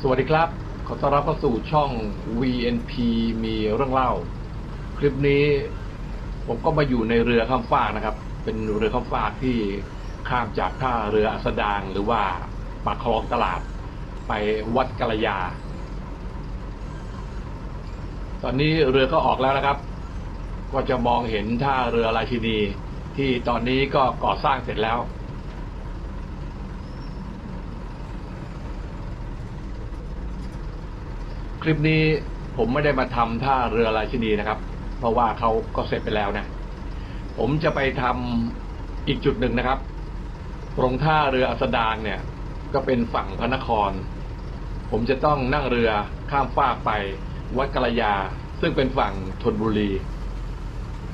สวัสดีครับ ขอต้อนรับเข้าสู่ช่อง VNP มีเรื่องเล่า คลิปนี้ผมก็มาอยู่ในเรือข้ามฟากนะครับ เป็นเรือข้ามฟากที่ข้ามจากท่าเรืออัสดางหรือว่าปากคลองตลาด ไปวัดกะละยา ตอนนี้เรือก็ออกแล้วนะครับ ก็จะมองเห็นท่าเรือราชินีที่ตอนนี้ก็ก่อสร้างเสร็จแล้ว คลิปนี้ผมไม่ได้มาทำท่าเรือราชินีนะครับ เพราะว่าเขาก็เสร็จไปแล้วนะ ผมจะไปทำอีกจุดหนึ่งนะครับ ตรงท่าเรืออัสดางเนี่ย ก็เป็นฝั่งพระนคร ผมจะต้องนั่งเรือข้ามฟากไปวัดกะละยา ซึ่งเป็นฝั่งธนบุรี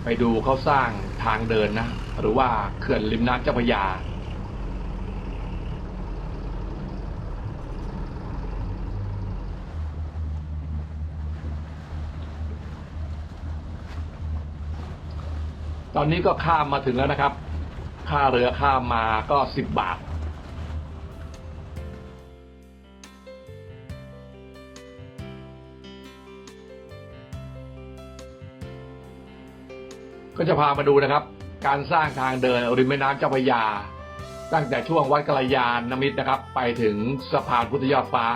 ไปดูเขาสร้างทางเดินนะ หรือว่าเขื่อนริมน้ำเจ้าพระยา ตอนนี้ก็ข้ามมาถึงแล้วนะครับ ค่าเรือข้ามมาก็สิบบาท ก็จะพามาดูนะครับ การสร้างทางเดินริมแม่น้ำเจ้าพระยา ตั้งแต่ช่วงวัดกะละยานนมิตรนะครับ ไปถึงสะพานพุทธยอดฟ้า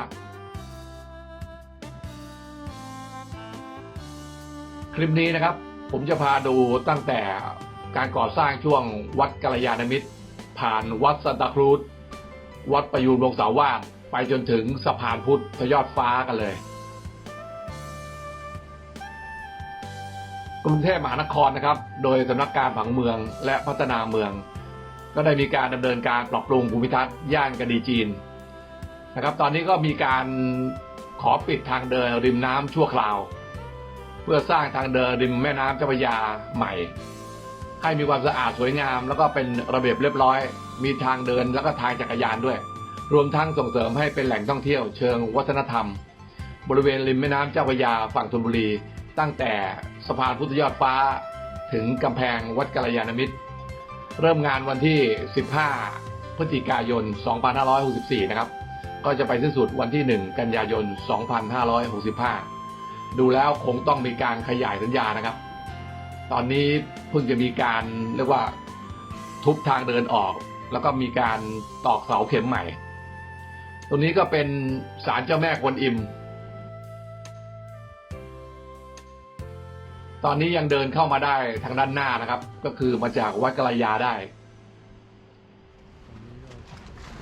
คลิปนี้นะครับ ผมจะพาดูตั้งแต่การก่อสร้างช่วงวัดกาลยานมิตร ผ่านวัดสันตาครูดวัดประยูรวงสาวาสไปจนถึงสะพานพุทธยอดฟ้ากันเลย กรุงเทพมหานครนะครับ โดยสำนักการผังเมืองและพัฒนาเมือง ก็ได้มีการดำเนินการปรับปรุงภูมิทัศน์ย่านกระดีจีนนะครับ ตอนนี้ก็มีการขอปิดทางเดินริมน้ำชั่วคราว พื่อสร้างทางเดินริมแม่น้ำเจ้าพระยาใหม่ ให้มีความสะอาดสวยงาม แล้วก็เป็นระเบียบเรียบร้อย มีทางเดินแล้วก็ทางจักรยานด้วย รวมทั้งส่งเสริมให้เป็นแหล่งท่องเที่ยวเชิงวัฒนธรรม บริเวณริมแม่น้ำเจ้าพระยาฝั่งธนบุรี ตั้งแต่สะพานพุทธยอดฟ้า ถึงกำแพงวัดกัลยาณมิตร เริ่มงานวันที่ 15 พฤศจิกายน 2564 นะครับก็จะไปสิ้นสุดวันที่ 1 กันยายน 2565 ดูแล้วคงต้องมีการขยายสัญญานะครับ ตอนนี้เพิ่งจะมีการเรียกว่าทุบทางเดินออก แล้วก็มีการตอกเสาเข็มใหม่ ตรงนี้ก็เป็นศาลเจ้าแม่กวนอิม ตอนนี้ยังเดินเข้ามาได้ทางด้านหน้านะครับ ก็คือมาจากวัดกระยาได้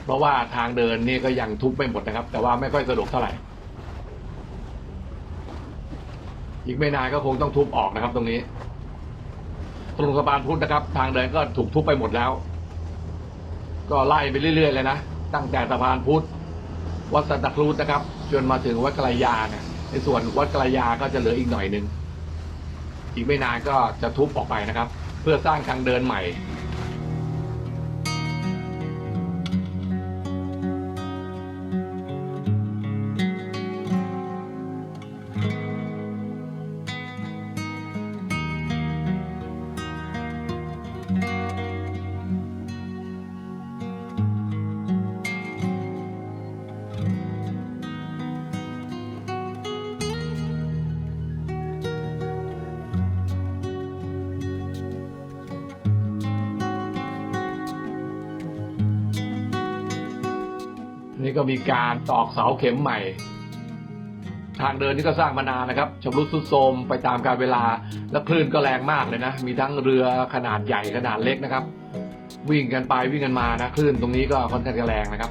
เพราะว่าทางเดินนี่ก็ยังทุบไม่หมดนะครับ แต่ว่าไม่ค่อยสะดวกเท่าไหร่ อีกไม่นานก็คงต้องทุบออกนะครับ ตรงนี้ตรงสะพานพุทธนะครับ ทางเดินก็ถูกทุบไปหมดแล้ว ก็ไล่ไปเรื่อยๆเลยนะตั้งแต่สะพานพุทธวัดสันตะครูดนะครับ จนมาถึงวัดกระยาเนี่ยในส่วนวัดกระยาก็จะเหลืออีกหน่อยหนึ่งอีกไม่นานก็จะทุบออกไปนะครับ เพื่อสร้างทางเดินใหม่ นี่ก็มีการตอกเสาเข็มใหม่ ทางเดินนี่ก็สร้างมานานนะครับชำรุดทรุดโทรมไปตามกาลเวลา และคลื่นก็แรงมากเลยนะ มีทั้งเรือขนาดใหญ่ขนาดเล็กนะครับ วิ่งกันไปวิ่งกันมานะคลื่นตรงนี้ก็ค่อนข้างจะแรงนะครับ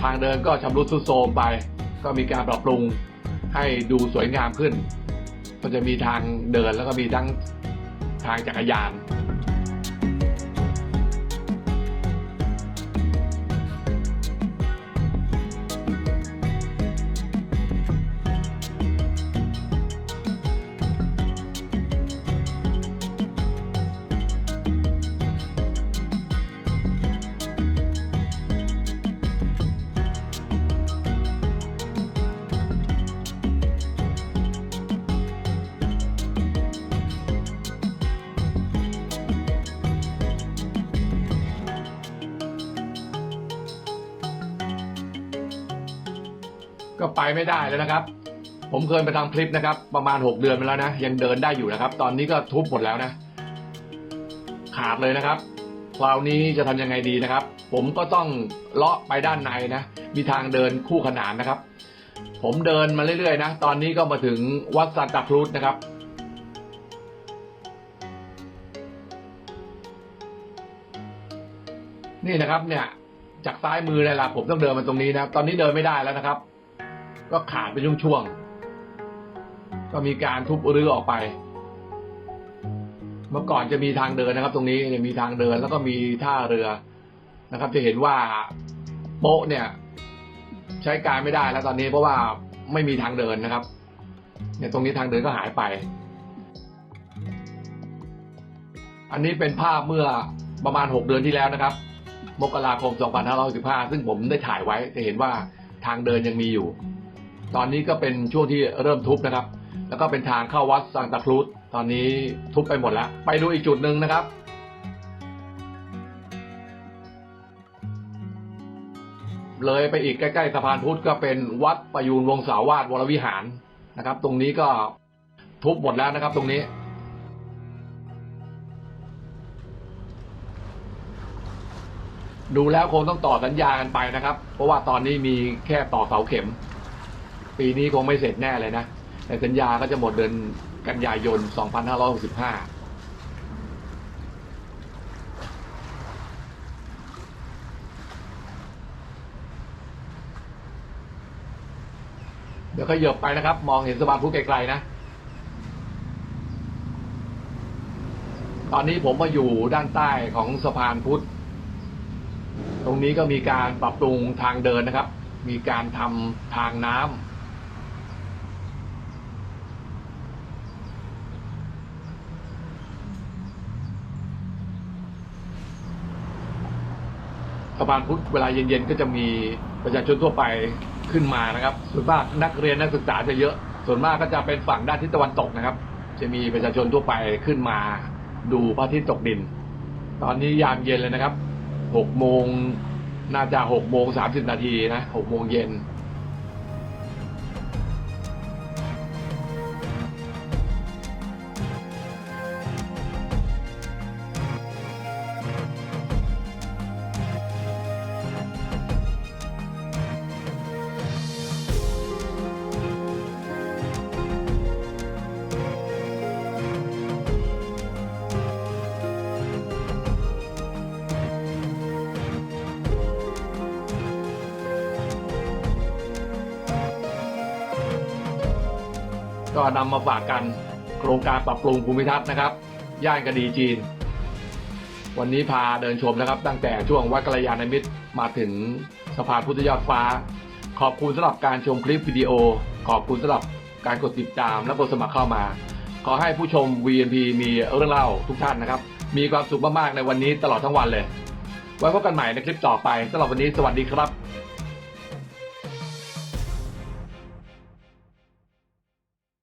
ทางเดินก็ชำรุดทรุดโทรมไป ก็มีการปรับปรุงให้ดูสวยงามขึ้น ก็จะมีทางเดินแล้วก็มีทั้งทางจักรยาน ก็ไปไม่ได้แล้วนะครับ ผมเคยไปทำคลิปนะครับ ประมาณ 6 เดือนไปแล้วนะ ยังเดินได้อยู่นะครับ ตอนนี้ก็ทุบหมดแล้วนะ ขาดเลยนะครับ คราวนี้จะทำยังไงดีนะครับ ผมก็ต้องเลาะไปด้านในนะ มีทางเดินคู่ขนานนะครับ ผมเดินมาเรื่อยๆนะ ตอนนี้ก็มาถึงวัดซันตาครูซนะครับนี่นะครับเนี่ยจากซ้ายมือเลยล่ะผมต้องเดินมาตรงนี้นะครับ ตอนนี้เดินไม่ได้แล้วนะครับ ก็ขาดเป็นช่วงๆก็มีการทุบรื้อออกไป เมื่อก่อนจะมีทางเดินนะครับ ตรงนี้เนี่ยมีทางเดินแล้วก็มีท่าเรือนะครับ จะเห็นว่าโป๊ะเนี่ย ใช้การไม่ได้แล้วตอนนี้เพราะว่าไม่มีทางเดินนะครับ เนี่ยตรงนี้ทางเดินก็หายไป อันนี้เป็นภาพเมื่อประมาณ 6 เดือนที่แล้วนะครับ มกราคม 2565ซึ่งผมได้ถ่ายไว้จะเห็นว่าทางเดินยังมีอยู่ ตอนนี้ก็เป็นช่วงที่เริ่มทุบนะครับ แล้วก็เป็นทางเข้าวัดซังตาครูซตอนนี้ทุบไปหมดแล้ว ไปดูอีกจุดหนึ่งนะครับเลยไปอีกใกล้ๆสะพานพุทธก็เป็นวัดประยูนวงศาวาสวรวิหารนะครับ ตรงนี้ก็ทุบหมดแล้วนะครับ ตรงนี้ ดูแล้วคงต้องต่อสัญญากันไปนะครับ เพราะว่าตอนนี้มีแค่ต่อเสาเข็ม ปีนี้คงไม่เสร็จแน่เลยนะแต่สัญญาก็จะหมดเดือนกันยายน 2565เดี๋ยวขยับไปนะครับ มองเห็นสะพานพุทธไกลๆนะ ตอนนี้ผมมาอยู่ด้านใต้ของสะพานพุทธ ตรงนี้ก็มีการปรับปรุงทางเดินนะครับ มีการทำทางน้ำ สะมาณพุทธเวลาเย็นๆก็จะมีประชาชนทั่วไปขึ้นมานะครับ ส่วนมากนักเรียนนักศึกษาจะเยอะ ส่วนมากก็จะเป็นฝั่งด้านทิศตะวันตกนะครับ จะมีประชาชนทั่วไปขึ้นมา ดูพระอาทิตย์ตกดิน ตอนนี้ยามเย็นเลยนะครับหกโมงน่าจะหกโมงสามสิบนาทีนะหกโมงเย็น ก็นำมาฝากกันโครงการปรับปรุงภูมิทัศน์นะครับ ย่านกระดีจีน วันนี้พาเดินชมนะครับ ตั้งแต่ช่วงวัดกัลยาณมิตรมาถึงสะพานพุทธยอดฟ้า ขอบคุณสำหรับการชมคลิปวิดีโอ ขอบคุณสำหรับการกดติดตามและกดสมัครเข้ามา ขอให้ผู้ชม VNP มีเรื่องเล่าทุกท่านนะครับ มีความสุขมากๆในวันนี้ตลอดทั้งวันเลย ไว้พบกันใหม่ในคลิปต่อไปสำหรับวันนี้สวัสดีครับ